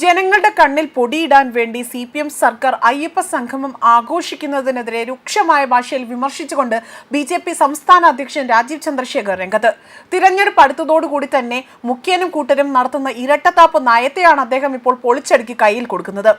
ജനങ്ങളുടെ കണ്ണിൽ പൊടിയിടാൻ വേണ്ടി സി പി എം സർക്കാർ അയ്യപ്പ സംഗമം ആഘോഷിക്കുന്നതിനെതിരെ രൂക്ഷമായ ഭാഷയിൽ വിമർശിച്ചുകൊണ്ട് ബി ജെ പി സംസ്ഥാന അധ്യക്ഷൻ രാജീവ് ചന്ദ്രശേഖർ രംഗത്ത്. തിരഞ്ഞെടുപ്പ് അടുത്തതോടുകൂടി തന്നെ മുഖ്യനും കൂട്ടരും നടത്തുന്ന ഇരട്ടത്താപ്പ് നയത്തെയാണ് അദ്ദേഹം ഇപ്പോൾ പൊളിച്ചടുക്കി കയ്യിൽ കൊടുക്കുന്നത്.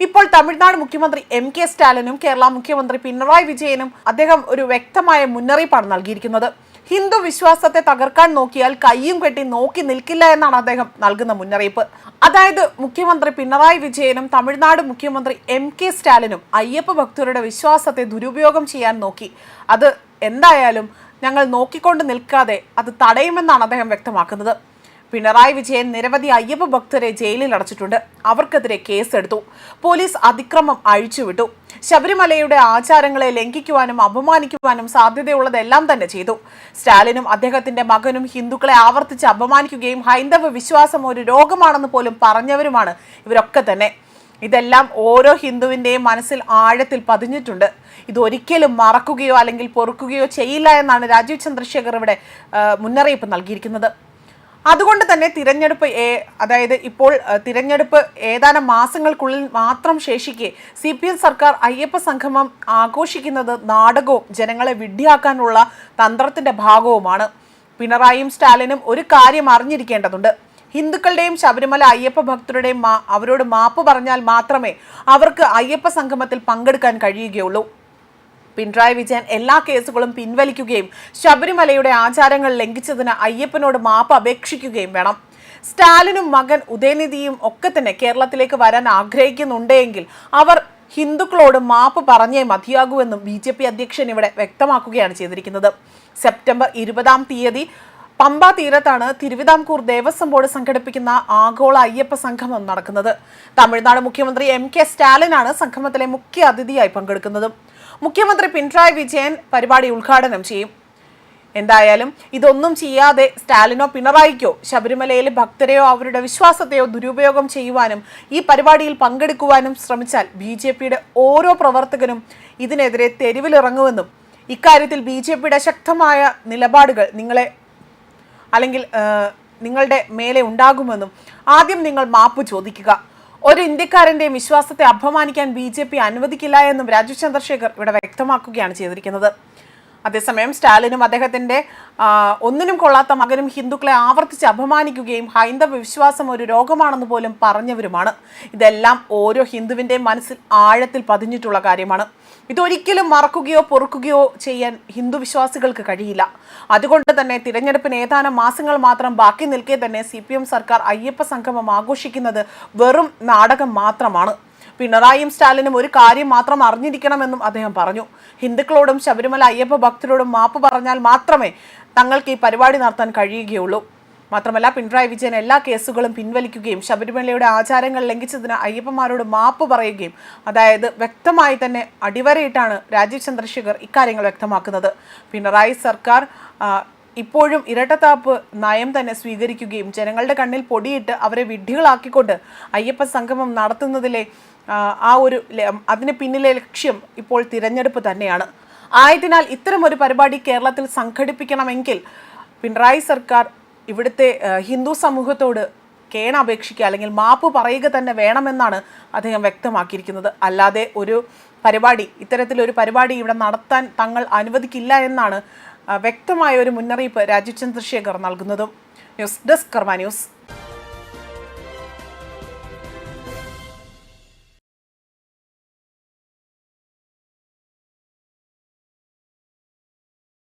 ഇപ്പോൾ തമിഴ്നാട് മുഖ്യമന്ത്രി എം കെ സ്റ്റാലിനും കേരള മുഖ്യമന്ത്രി പിണറായി വിജയനും അദ്ദേഹം ഒരു വ്യക്തമായ മുന്നറിയിപ്പാണ് നൽകിയിരിക്കുന്നത്. ഹിന്ദു വിശ്വാസത്തെ തകർക്കാൻ നോക്കിയാൽ കയ്യും കെട്ടി നോക്കി നിൽക്കില്ല എന്നാണ് അദ്ദേഹം നൽകുന്ന മുന്നറിയിപ്പ്. അതായത് മുഖ്യമന്ത്രി പിണറായി വിജയനും തമിഴ്നാട് മുഖ്യമന്ത്രി എം കെ സ്റ്റാലിനും അയ്യപ്പ ഭക്തരുടെ വിശ്വാസത്തെ ദുരുപയോഗം ചെയ്യാൻ നോക്കി. അത് എന്തായാലും ഞങ്ങൾ നോക്കിക്കൊണ്ട് നിൽക്കാതെ അത് തടയുമെന്നാണ് അദ്ദേഹം വ്യക്തമാക്കുന്നത്. പിണറായി വിജയൻ നിരവധി അയ്യപ്പ ഭക്തരെ ജയിലിൽ അടച്ചിട്ടുണ്ട്. അവർക്കെതിരെ കേസെടുത്തു. പോലീസ് അതിക്രമം അഴിച്ചുവിട്ടു. ശബരിമലയുടെ ആചാരങ്ങളെ ലംഘിക്കുവാനും അപമാനിക്കുവാനും സാധ്യതയുള്ളതെല്ലാം തന്നെ ചെയ്തു. സ്റ്റാലിനും അദ്ദേഹത്തിന്റെ മകനും ഹിന്ദുക്കളെ ആവർത്തിച്ച് അപമാനിക്കുകയും ഹൈന്ദവ വിശ്വാസം ഒരു രോഗമാണെന്ന് പോലും പറഞ്ഞവരുമാണ് ഇവരൊക്കെ തന്നെ. ഇതെല്ലാം ഓരോ ഹിന്ദുവിന്റെയും മനസ്സിൽ ആഴത്തിൽ പതിഞ്ഞിട്ടുണ്ട്. ഇതൊരിക്കലും മറക്കുകയോ അല്ലെങ്കിൽ പൊറുക്കുകയോ ചെയ്യില്ല എന്നാണ് രാജീവ് ചന്ദ്രശേഖർ ഇവിടെ മുന്നറിയിപ്പ് നൽകിയിരിക്കുന്നത്. അതുകൊണ്ട് തന്നെ തിരഞ്ഞെടുപ്പ് അതായത് ഇപ്പോൾ തിരഞ്ഞെടുപ്പ് ഏതാനും മാസങ്ങൾക്കുള്ളിൽ മാത്രം ശേഷിക്കെ സി പി എം സർക്കാർ അയ്യപ്പ സംഗമം ആഘോഷിക്കുന്നത് നാടകവും ജനങ്ങളെ വിഡ്ഢിയാക്കാനുള്ള തന്ത്രത്തിന്റെ ഭാഗവുമാണ്. പിണറായിയും സ്റ്റാലിനും ഒരു കാര്യം അറിഞ്ഞിരിക്കേണ്ടതുണ്ട്. ഹിന്ദുക്കളുടെയും ശബരിമല അയ്യപ്പ ഭക്തരുടെയും അവരോട് മാപ്പ് പറഞ്ഞാൽ മാത്രമേ അവർക്ക് അയ്യപ്പ സംഗമത്തിൽ പങ്കെടുക്കാൻ കഴിയുകയുള്ളൂ. പിണറായി വിജയൻ എല്ലാ കേസുകളും പിൻവലിക്കുകയും ശബരിമലയുടെ ആചാരങ്ങൾ ലംഘിച്ചതിന് അയ്യപ്പനോട് മാപ്പ് അപേക്ഷിക്കുകയും വേണം. സ്റ്റാലിനും മകൻ ഉദയനിധിയും ഒക്കെ തന്നെ കേരളത്തിലേക്ക് വരാൻ ആഗ്രഹിക്കുന്നുണ്ടെങ്കിൽ അവർ ഹിന്ദുക്കളോട് മാപ്പ് പറഞ്ഞേ മതിയാകൂവെന്നും ബി ജെ പി അധ്യക്ഷൻ ഇവിടെ വ്യക്തമാക്കുകയാണ് ചെയ്തിരിക്കുന്നത്. സെപ്റ്റംബർ ഇരുപതാം തീയതി പമ്പ തീരത്താണ് തിരുവിതാംകൂർ ദേവസ്വം ബോർഡ് സംഘടിപ്പിക്കുന്ന ആഗോള അയ്യപ്പ സംഗമം നടക്കുന്നത്. തമിഴ്നാട് മുഖ്യമന്ത്രി എം കെ സ്റ്റാലിനാണ് സംഗമത്തിലെ മുഖ്യ അതിഥിയായി പങ്കെടുക്കുന്നത്. മുഖ്യമന്ത്രി പിണറായി വിജയൻ പരിപാടി ഉദ്ഘാടനം ചെയ്യും. എന്തായാലും ഇതൊന്നും ചെയ്യാതെ സ്റ്റാലിനോ പിണറായിക്കോ ശബരിമലയിൽ ഭക്തരെയോ അവരുടെ വിശ്വാസത്തെയോ ദുരുപയോഗം ചെയ്യുവാനും ഈ പരിപാടിയിൽ പങ്കെടുക്കുവാനും ശ്രമിച്ചാൽ ബി ഓരോ പ്രവർത്തകനും ഇതിനെതിരെ തെരുവിലിറങ്ങുമെന്നും ഇക്കാര്യത്തിൽ ബി ജെ പിയുടെ ശക്തമായ നിലപാടുകൾ നിങ്ങളെ അല്ലെങ്കിൽ നിങ്ങളുടെ മേലെ ഉണ്ടാകുമെന്നും ആദ്യം നിങ്ങൾ മാപ്പ് ചോദിക്കുക. ഒരു ഇന്ത്യക്കാരന്റെ വിശ്വാസത്തെ അപമാനിക്കാൻ ബി ജെ പി അനുവദിക്കില്ല എന്നും രാജീവ് ചന്ദ്രശേഖർ ഇവിടെ വ്യക്തമാക്കുകയാണ് ചെയ്തിരിക്കുന്നത്. അതേസമയം സ്റ്റാലിനും അദ്ദേഹത്തിന്റെ ഒന്നിനും കൊള്ളാത്ത മകനും ഹിന്ദുക്കളെ ആവർത്തിച്ച് അപമാനിക്കുകയും ഹൈന്ദവ വിശ്വാസം ഒരു രോഗമാണെന്ന് പോലും പറഞ്ഞവരുമാണ്. ഇതെല്ലാം ഓരോ ഹിന്ദുവിന്റെയും മനസ്സിൽ ആഴത്തിൽ പതിഞ്ഞിട്ടുള്ള കാര്യമാണ്. ഇതൊരിക്കലും മറക്കുകയോ പൊറുക്കുകയോ ചെയ്യാൻ ഹിന്ദു വിശ്വാസികൾക്ക് കഴിയില്ല. അതുകൊണ്ട് തന്നെ തിരഞ്ഞെടുപ്പിന് ഏതാനും മാസങ്ങൾ മാത്രം ബാക്കി നിൽക്കെ തന്നെ സി സർക്കാർ അയ്യപ്പ സംഗമം ആഘോഷിക്കുന്നത് വെറും നാടകം മാത്രമാണ്. പിണറായിയും സ്റ്റാലിനും ഒരു കാര്യം മാത്രം അറിഞ്ഞിരിക്കണമെന്നും അദ്ദേഹം പറഞ്ഞു. ഹിന്ദുക്കളോടും ശബരിമല അയ്യപ്പ ഭക്തരോടും മാപ്പ് പറഞ്ഞാൽ മാത്രമേ തങ്ങൾക്ക് ഈ പരിപാടി നടത്താൻ കഴിയുകയുള്ളൂ. മാത്രമല്ല പിണറായി വിജയൻ എല്ലാ കേസുകളും പിൻവലിക്കുകയും ശബരിമലയുടെ ആചാരങ്ങൾ ലംഘിച്ചതിന് അയ്യപ്പന്മാരോട് മാപ്പ് പറയുകയും അതായത് വ്യക്തമായി തന്നെ അടിവരയിട്ടാണ് രാജീവ് ചന്ദ്രശേഖർ ഇക്കാര്യങ്ങൾ വ്യക്തമാക്കുന്നത്. പിണറായി സർക്കാർ ഇപ്പോഴും ഇരട്ടത്താപ്പ് നയം തന്നെ സ്വീകരിക്കുകയും ജനങ്ങളുടെ കണ്ണിൽ പൊടിയിട്ട് അവരെ വിഡ്ഢികളാക്കിക്കൊണ്ട് അയ്യപ്പ സംഗമം നടത്തുന്നതിലെ ആ, ഒരു അതിന് പിന്നിലെ ലക്ഷ്യം ഇപ്പോൾ തിരഞ്ഞെടുപ്പ് തന്നെയാണ്. ആയതിനാൽ ഇത്തരം ഒരു പരിപാടി കേരളത്തിൽ സംഘടിപ്പിക്കണമെങ്കിൽ പിണറായി സർക്കാർ ഇവിടുത്തെ ഹിന്ദു സമൂഹത്തോട് കേണ അപേക്ഷിക്കുക അല്ലെങ്കിൽ മാപ്പ് പറയുക തന്നെ വേണമെന്നാണ് അദ്ദേഹം വ്യക്തമാക്കിയിരിക്കുന്നത്. അല്ലാതെ ഒരു പരിപാടി ഇത്തരത്തിലൊരു പരിപാടി ഇവിടെ നടത്താൻ തങ്ങൾ അനുവദിക്കില്ല എന്നാണ് വ്യക്തമായ ഒരു മുന്നറിയിപ്പ് രാജീവ് ചന്ദ്രശേഖർ നൽകുന്നതും. News desk Karma news.